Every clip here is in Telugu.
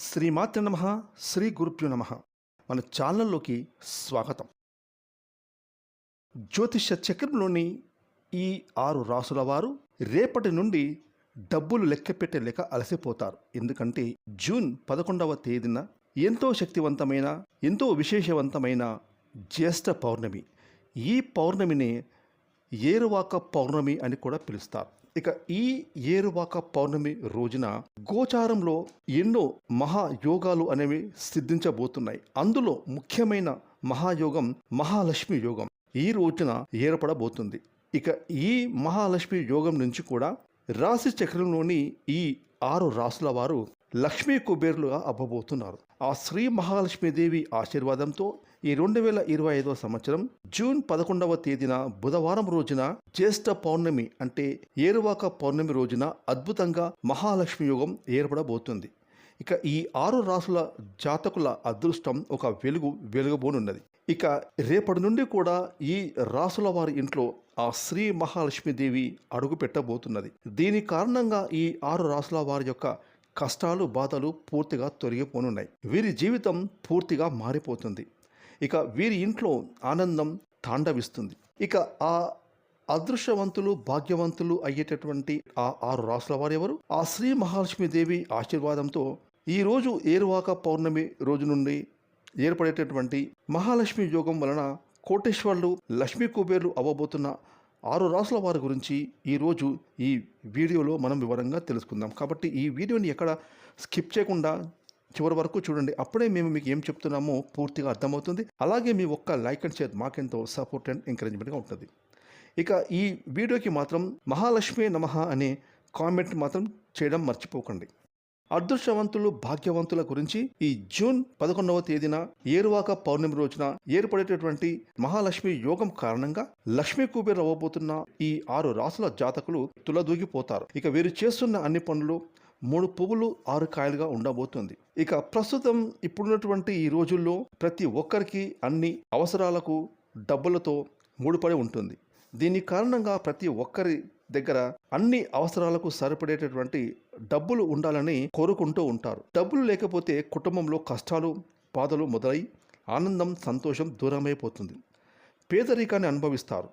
శ్రీమాత్ర నమ శ్రీ గురుప్యు నమ. మన ఛానల్లోకి స్వాగతం. జ్యోతిష చక్రంలోని ఈ ఆరు రాసుల వారు రేపటి నుండి డబ్బులు లెక్క పెట్టే అలసిపోతారు. ఎందుకంటే జూన్ పదకొండవ తేదీన ఎంతో శక్తివంతమైన ఎంతో విశేషవంతమైన జ్యేష్ఠ పౌర్ణమి. ఈ పౌర్ణమిని ఏరువాక పౌర్ణమి అని కూడా పిలుస్తారు. ఇక ఈ ఏరువాక పౌర్ణమి రోజున గోచారంలో ఎన్నో మహాయోగాలు అనేవి సిద్ధించబోతున్నాయి. అందులో ముఖ్యమైన మహాయోగం మహాలక్ష్మి యోగం. ఈ రోజున ఏర్పడబోతుంది. ఇక ఈ మహాలక్ష్మి యోగం నుంచి కూడా రాశి చక్రంలోని ఈ ఆరు రాసుల వారు లక్ష్మీ కుబేరులుగా అవ్వబోతున్నారు. ఆ శ్రీ మహాలక్ష్మీదేవి ఆశీర్వాదంతో ఈ రెండు వేల ఇరవై ఐదవ సంవత్సరం జూన్ పదకొండవ తేదీన బుధవారం రోజున జ్యేష్ఠ పౌర్ణమి అంటే ఏరువాక పౌర్ణమి రోజున అద్భుతంగా మహాలక్ష్మి యోగం ఏర్పడబోతుంది. ఇక ఈ ఆరు రాసుల జాతకుల అదృష్టం ఒక వెలుగు వెలుగబోనున్నది. ఇక రేపటి నుండి కూడా ఈ రాసుల వారి ఇంట్లో ఆ శ్రీ మహాలక్ష్మీదేవి అడుగు పెట్టబోతున్నది. దీని కారణంగా ఈ ఆరు రాసుల వారి యొక్క కష్టాలు బాధలు పూర్తిగా తొలగిపోనున్నాయి. వీరి జీవితం పూర్తిగా మారిపోతుంది. ఇక వీరి ఇంట్లో ఆనందం తాండవిస్తుంది. ఇక ఆ అదృశ్యవంతులు భాగ్యవంతులు అయ్యేటటువంటి ఆ ఆరు రాసుల వారెవరు ఆ శ్రీ మహాలక్ష్మీదేవి ఆశీర్వాదంతో ఈ రోజు ఏరువాక పౌర్ణమి రోజు నుండి ఏర్పడేటటువంటి మహాలక్ష్మి యోగం వలన కోటేశ్వర్లు లక్ష్మీ కుబేర్లు అవ్వబోతున్న ఆరు రాసుల వారి గురించి ఈరోజు ఈ వీడియోలో మనం వివరంగా తెలుసుకుందాం. కాబట్టి ఈ వీడియోని ఎక్కడ స్కిప్ చేయకుండా చివరి వరకు చూడండి. అప్పుడే మేము మీకు ఏం చెప్తున్నామో పూర్తిగా అర్థమవుతుంది. అలాగే మీ ఒక్క లైక్ అండ్ షేర్ మాకెంతో సపోర్ట్ అండ్ ఎంకరేజ్మెంట్గా ఉంటుంది. ఇక ఈ వీడియోకి మాత్రం మహాలక్ష్మి నమః అనే కామెంట్ మాత్రం చేయడం మర్చిపోకండి. అదృష్టవంతులు భాగ్యవంతుల గురించి ఈ జూన్ పదకొండవ తేదీన ఏరువాక పౌర్ణమి రోజున ఏర్పడేటటువంటి మహాలక్ష్మి యోగం కారణంగా లక్ష్మీ కుబేర్ అవ్వబోతున్న ఈ ఆరు రాసుల జాతకులు తులదూగిపోతారు. ఇక వీరు చేస్తున్న అన్ని పనులు మూడు పువ్వులు ఆరు కాయలుగా ఉండబోతుంది. ఇక ప్రస్తుతం ఇప్పుడున్నటువంటి ఈ రోజుల్లో ప్రతి ఒక్కరికి అన్ని అవసరాలకు డబ్బులతో ముడిపడి ఉంటుంది. దీని కారణంగా ప్రతి ఒక్కరి దగ్గర అన్ని అవసరాలకు సరిపడేటటువంటి డబ్బులు ఉండాలని కోరుకుంటూ ఉంటారు. డబ్బులు లేకపోతే కుటుంబంలో కష్టాలు బాధలు మొదలై ఆనందం సంతోషం దూరమైపోతుంది. పేదరికాన్ని అనుభవిస్తారు.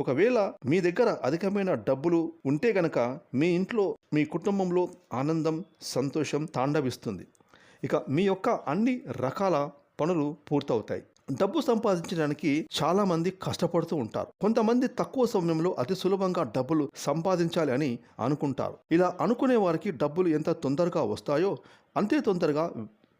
ఒకవేళ మీ దగ్గర అధికమైన డబ్బులు ఉంటే గనక మీ ఇంట్లో మీ కుటుంబంలో ఆనందం సంతోషం తాండవిస్తుంది. ఇక మీ యొక్క అన్ని రకాల పనులు పూర్తవుతాయి. డబ్బు సంపాదించడానికి చాలా మంది కష్టపడుతూ ఉంటారు. కొంతమంది తక్కువ సమయంలో అతి సులభంగా డబ్బులు సంపాదించాలి అని అనుకుంటారు. ఇలా అనుకునే వారికి డబ్బులు ఎంత తొందరగా వస్తాయో అంతే తొందరగా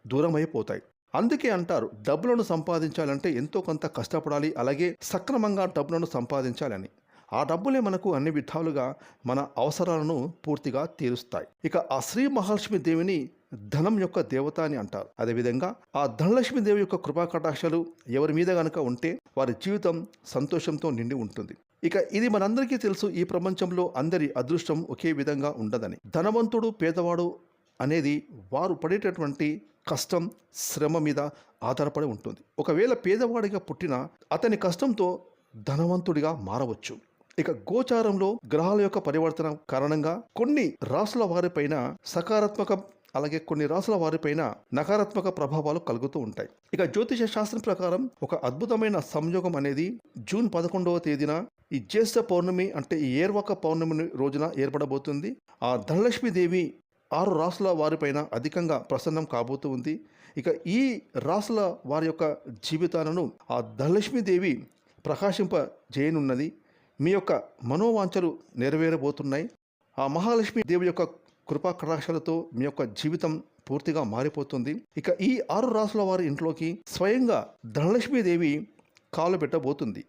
దూరమైపోతాయి. అందుకే అంటారు డబ్బులను సంపాదించాలంటే ఎంతో కొంత కష్టపడాలి అలాగే సక్రమంగా డబ్బులను సంపాదించాలని. ఆ డబ్బులే మనకు అన్ని విధాలుగా మన అవసరాలను పూర్తిగా తీరుస్తాయి. ఇక ఆ శ్రీ మహాలక్ష్మి దేవిని ధనం యొక్క దేవత అని అంటారు. అదేవిధంగా ఆ ధనలక్ష్మి దేవి యొక్క కృపా కటాక్షాలు ఎవరి మీద కనుక ఉంటే వారి జీవితం సంతోషంతో నిండి ఉంటుంది. ఇక ఇది మనందరికీ తెలుసు ఈ ప్రపంచంలో అందరి అదృష్టం ఒకే విధంగా ఉండదని. ధనవంతుడు పేదవాడు అనేది వారు పడేటటువంటి కష్టం శ్రమ మీద ఆధారపడి ఉంటుంది. ఒకవేళ పేదవాడిగా పుట్టిన అతని కష్టంతో ధనవంతుడిగా మారవచ్చు. ఇక గోచారంలో గ్రహాల యొక్క పరివర్తన కారణంగా కొన్ని రాసుల వారిపైన సకారాత్మక అలాగే కొన్ని రాసుల వారిపైన నకారాత్మక ప్రభావాలు కలుగుతూ ఉంటాయి. ఇక జ్యోతిష శాస్త్రం ప్రకారం ఒక అద్భుతమైన సంయోగం అనేది జూన్ పదకొండవ తేదీన ఈ జ్యేష్ఠ పౌర్ణమి అంటే ఈ ఏర్వక పౌర్ణమి రోజున ఏర్పడబోతుంది. ఆ ధనలక్ష్మీదేవి ఆరు రాసుల వారిపైన అధికంగా ప్రసన్నం కాబోతూ ఉంది. ఇక ఈ రాసుల వారి యొక్క జీవితాలను ఆ ధనలక్ష్మీదేవి ప్రకాశింపజేయనున్నది మీ యొక్క మనోవాంఛలు నెరవేరబోతున్నాయి. ఆ మహాలక్ష్మి దేవి యొక్క కృపా కటాక్షలతో మీ యొక్క జీవితం పూర్తిగా మారిపోతుంది. ఇక ఈ ఆరు రాసుల వారి ఇంట్లోకి స్వయంగా ధనలక్ష్మీదేవి కాలు పెట్టబోతుంది.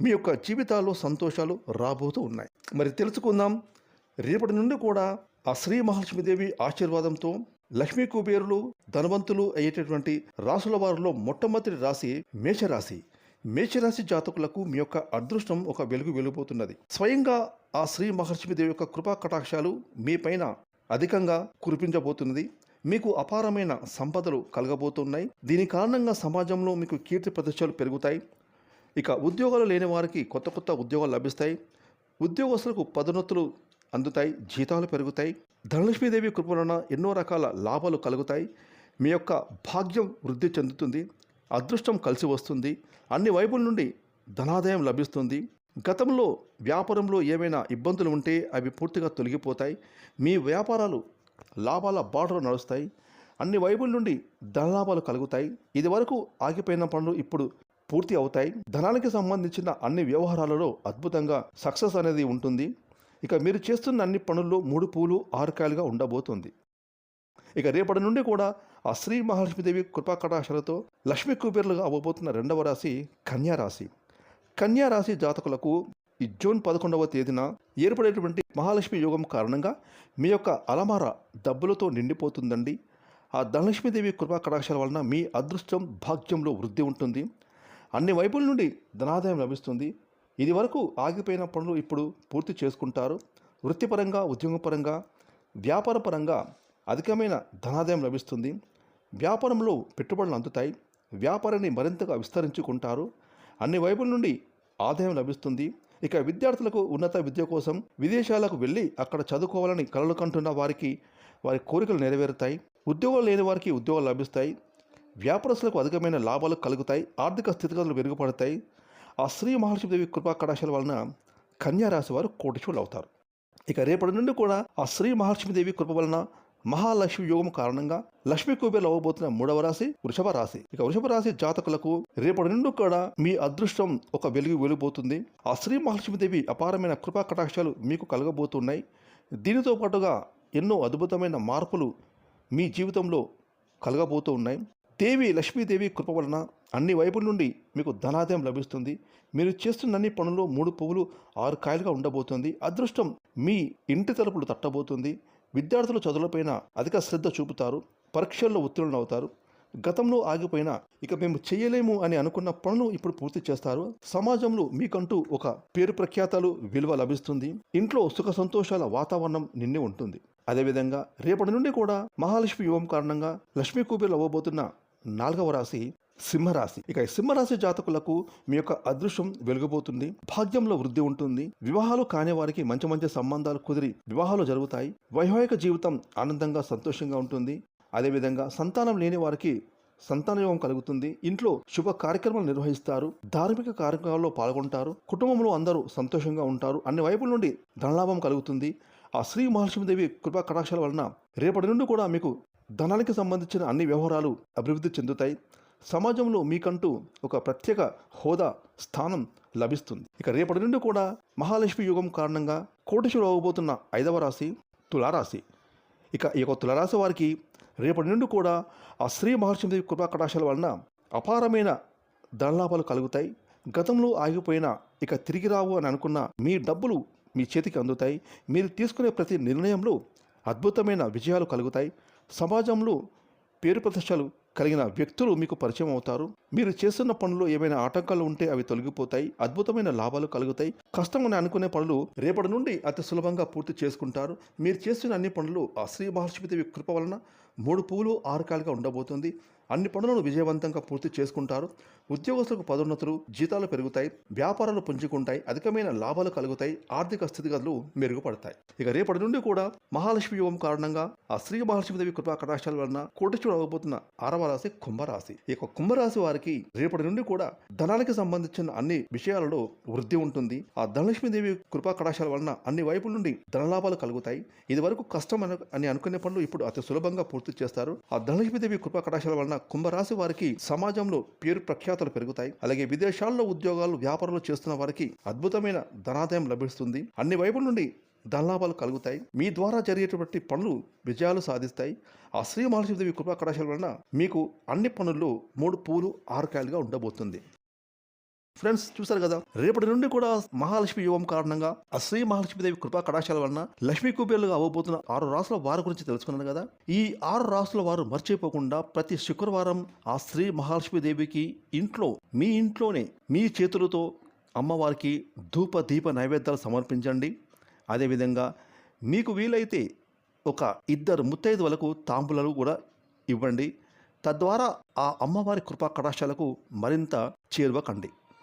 మీ యొక్క జీవితాల్లో సంతోషాలు రాబోతూ ఉన్నాయి. మరి తెలుసుకుందాం. రేపటి నుండి కూడా ఆ శ్రీ మహాలక్ష్మీదేవి ఆశీర్వాదంతో లక్ష్మీ కుబేరులు ధనవంతులు అయ్యేటటువంటి రాసుల వారిలో మొట్టమొదటి రాశి మేషరాశి. మేషరాశి జాతకులకు మీ యొక్క అదృష్టం ఒక వెలుగు వెలుగుపోతున్నది స్వయంగా ఆ శ్రీ మహాలక్ష్మీదేవి యొక్క కృపా కటాక్షాలు మీ పైన అధికంగా కురిపించబోతున్నది. మీకు అపారమైన సంపదలు కలగబోతున్నాయి. దీని కారణంగా సమాజంలో మీకు కీర్తి ప్రతిష్టలు పెరుగుతాయి. ఇక ఉద్యోగాలు లేని వారికి కొత్త కొత్త ఉద్యోగాలు లభిస్తాయి. ఉద్యోగస్తులకు పదోన్నతులు అందుతాయి జీతాలు పెరుగుతాయి ధనలక్ష్మీదేవి కృప వలన ఎన్నో రకాల లాభాలు కలుగుతాయి. మీ యొక్క భాగ్యం వృద్ధి చెందుతుంది అదృష్టం కలిసి వస్తుంది అన్ని వైపుల నుండి ధనాదాయం లభిస్తుంది. గతంలో వ్యాపారంలో ఏమైనా ఇబ్బందులు ఉంటే అవి పూర్తిగా తొలగిపోతాయి. మీ వ్యాపారాలు లాభాల బాటలో నడుస్తాయి. అన్ని వైపుల నుండి ధనలాభాలు కలుగుతాయి. ఇది వరకు ఆగిపోయిన పనులు ఇప్పుడు పూర్తి అవుతాయి. ధనానికి సంబంధించిన అన్ని వ్యవహారాలలో అద్భుతంగా సక్సెస్ అనేది ఉంటుంది. ఇక మీరు చేస్తున్న అన్ని పనుల్లో మూడు పూలు ఆరు కాయలుగా ఉండబోతుంది. ఇక రేపటి నుండి కూడా ఆ శ్రీ మహాలక్ష్మీదేవి కృపా కటాక్షలతో లక్ష్మీ కుబేర్లుగా అవ్వబోతున్న రెండవ రాశి కన్యారాశి కన్యారాశి జాతకులకు ఈ జూన్ పదకొండవ తేదీన ఏర్పడేటువంటి మహాలక్ష్మి యోగం కారణంగా మీ యొక్క అలమార డబ్బులతో నిండిపోతుందండి. ఆ ధనలక్ష్మీదేవి కృపా కటాక్షాల వలన మీ అదృష్టం భాగ్యంలో వృద్ధి ఉంటుంది. అన్ని వైపుల నుండి ధనాదాయం లభిస్తుంది. ఇది వరకు ఆగిపోయిన పనులు ఇప్పుడు పూర్తి చేసుకుంటారు. వృత్తిపరంగా ఉద్యోగపరంగా వ్యాపారపరంగా అధికమైన ధనాదాయం లభిస్తుంది. వ్యాపారంలో పెట్టుబడులు అందుతాయి. వ్యాపారాన్ని మరింతగా విస్తరించుకుంటారు. అన్ని వైపుల నుండి ఆదాయం లభిస్తుంది. ఇక విద్యార్థులకు ఉన్నత విద్య కోసం విదేశాలకు వెళ్ళి అక్కడ చదువుకోవాలని కలలు కంటున్న వారికి వారి కోరికలు నెరవేరుతాయి. ఉద్యోగాలు లేని వారికి ఉద్యోగాలు లభిస్తాయి. వ్యాపారస్తులకు అధికమైన లాభాలు కలుగుతాయి. ఆర్థిక స్థితిగతులు మెరుగుపడతాయి. ఆ శ్రీ మహాలక్ష్మీదేవి కృపా కటాశాల వలన కన్యారాశి వారు కోటిశులు అవుతారు. ఇక రేపటి నుండి కూడా ఆ శ్రీ మహాలక్ష్మీదేవి కృప వలన మహాలక్ష్మి యోగం కారణంగా లక్ష్మి కుబేర్లు అవ్వబోతున్న మూడవ రాశి వృషభ రాశి. ఇక వృషభ రాశి జాతకులకు రేపటి నుండి కూడా మీ అదృష్టం ఒక వెలుగు వెలిగిపోతుంది ఆ శ్రీ మహాలక్ష్మీదేవి అపారమైన కృపా కటాక్షాలు మీకు కలగబోతున్నాయి. దీనితో పాటుగా ఎన్నో అద్భుతమైన మార్పులు మీ జీవితంలో కలగబోతూ ఉన్నాయి. దేవి లక్ష్మీదేవి కృప వలన అన్ని వైపుల నుండి మీకు ధనాదాయం లభిస్తుంది. మీరు చేస్తున్న అన్ని పనుల్లో మూడు పువ్వులు ఆరు కాయలుగా ఉండబోతుంది. అదృష్టం మీ ఇంటి తలుపులు తట్టబోతుంది. విద్యార్థులు చదువులపైన అధిక శ్రద్ధ చూపుతారు. పరీక్షల్లో ఉత్తీర్ణులు అవుతారు గతంలో ఆగిపోయిన ఇక మేము చేయలేము అని అనుకున్న పనులు ఇప్పుడు పూర్తి చేస్తారు. సమాజంలో మీకంటూ ఒక పేరు ప్రఖ్యాతలు విలువ లభిస్తుంది. ఇంట్లో సుఖ సంతోషాల వాతావరణం నిండి ఉంటుంది. అదేవిధంగా రేపటి నుండి కూడా మహాలక్ష్మి యువం కారణంగా లక్ష్మీ కుబేర్లు అవ్వబోతున్న నాలుగవ రాశి సింహరాశి. ఇక సింహరాశి జాతకులకు మీ యొక్క అదృష్టం వెలుగుబోతుంది. భాగ్యంలో వృద్ధి ఉంటుంది. వివాహాలు కాని వారికి మంచి మంచి సంబంధాలు కుదిరి వివాహాలు జరుగుతాయి. వైవాహిక జీవితం ఆనందంగా సంతోషంగా ఉంటుంది. అదేవిధంగా సంతానం లేని వారికి సంతానయోగం కలుగుతుంది. ఇంట్లో శుభ కార్యక్రమాలు నిర్వహిస్తారు. ధార్మిక కార్యక్రమాల్లో పాల్గొంటారు. కుటుంబంలో అందరూ సంతోషంగా ఉంటారు. అన్ని వైపుల నుండి ధనలాభం కలుగుతుంది. ఆ శ్రీ మహాలక్ష్మీదేవి కృపా కటాక్షాల వలన రేపటి నుండి కూడా మీకు ధనానికి సంబంధించిన అన్ని వ్యవహారాలు అభివృద్ధి చెందుతాయి. సమాజంలో మీకంటూ ఒక ప్రత్యేక హోదా స్థానం లభిస్తుంది. ఇక రేపటి నుండి కూడా మహాలక్ష్మి యుగం కారణంగా కోటేశ్వరు అవ్వబోతున్న ఐదవ రాశి తులారాశి. ఇక ఈ యొక్క తులారాశి వారికి రేపటి నుండి కూడా ఆ శ్రీ మహర్షిదేవి కృపా కటాక్షాల వలన అపారమైన ధనలాభాలు కలుగుతాయి. గతంలో ఆగిపోయిన ఇక తిరిగి రావు అని అనుకున్న మీ డబ్బులు మీ చేతికి అందుతాయి. మీరు తీసుకునే ప్రతి నిర్ణయంలో అద్భుతమైన విజయాలు కలుగుతాయి. సమాజంలో పేరు ప్రతిష్టలు కలిగిన వ్యక్తులు మీకు పరిచయం అవుతారు. మీరు చేస్తున్న పనులు ఏమైనా ఆటంకాలు ఉంటే అవి తొలగిపోతాయి అద్భుతమైన లాభాలు కలుగుతాయి. కష్టం అని అనుకునే పనులు రేపటి నుండి అతి సులభంగా పూర్తి చేసుకుంటారు. మీరు చేస్తున్న అన్ని పనులు ఆ శ్రీ మహర్షిపతి కృప వలన మూడు పువ్వులు ఆరు కాలుగా ఉండబోతుంది. అన్ని పనులను విజయవంతంగా పూర్తి చేసుకుంటారు. ఉద్యోగస్తులకు పదోన్నతులు జీతాలు పెరుగుతాయి వ్యాపారాలు పుంజుకుంటాయి అధికమైన లాభాలు కలుగుతాయి ఆర్థిక స్థితిగతులు మెరుగుపడతాయి. ఇక రేపటి నుండి కూడా మహాలక్ష్మి యోగం కారణంగా ఆ శ్రీ మహాలక్ష్మీదేవి కృపా కటాక్షాల వలన కోటేశ్వరుడు అవ్వబోతున్న ఆరవ రాశి కుంభరాశి. ఈ కుంభరాశి వారికి రేపటి నుండి కూడా ధనానికి సంబంధించిన అన్ని విషయాలలో వృద్ధి ఉంటుంది. ఆ ధనలక్ష్మీదేవి కృపా కటాక్షాల వలన అన్ని వైపుల నుండి ధనలాభాలు కలుగుతాయి. ఇది వరకు కష్టం అని అని అనుకునే పనులు ఇప్పుడు అతి సులభంగా పూర్తి చేస్తారు. ఆ ధనలక్ష్మీదేవి కృపా కటాక్షాల వలన కుంభరాశి వారికి సమాజంలో పేరు ప్రఖ్యాతలు పెరుగుతాయి. అలాగే విదేశాల్లో ఉద్యోగాలు వ్యాపారాలు చేస్తున్న వారికి అద్భుతమైన ధనాదాయం లభిస్తుంది. అన్ని వైపుల నుండి ధనలాభాలు కలుగుతాయి. మీ ద్వారా జరిగేటువంటి పనులు విజయాలు సాధిస్తాయి. ఆ శ్రీ మహాలక్ష్మీదేవి కృపా కళాశాల వలన మీకు అన్ని పనుల్లో మూడు పూలు ఆరు కాయలుగా ఉండబోతుంది. ఫ్రెండ్స్ చూసారు కదా? రేపటి నుండి కూడా మహాలక్ష్మి యోగం కారణంగా ఆ శ్రీ మహాలక్ష్మీదేవి కృపా కటాక్షాల వలన లక్ష్మీ కుబేరులుగా అవ్వబోతున్న ఆరు రాసుల వారి గురించి తెలుసుకున్నాను కదా? ఈ ఆరు రాసుల వారు మర్చిపోకుండా ప్రతి శుక్రవారం ఆ శ్రీ మహాలక్ష్మీదేవికి ఇంట్లో మీ ఇంట్లోనే మీ చేతులతో అమ్మవారికి ధూప దీప నైవేద్యాలు సమర్పించండి. అదేవిధంగా మీకు వీలైతే ఒక ఇద్దరు ముత్తైదువులకు తాంబూలాలు కూడా ఇవ్వండి. తద్వారా ఆ అమ్మవారి కృపా కటాక్షాలకు మరింత చేరువకండి.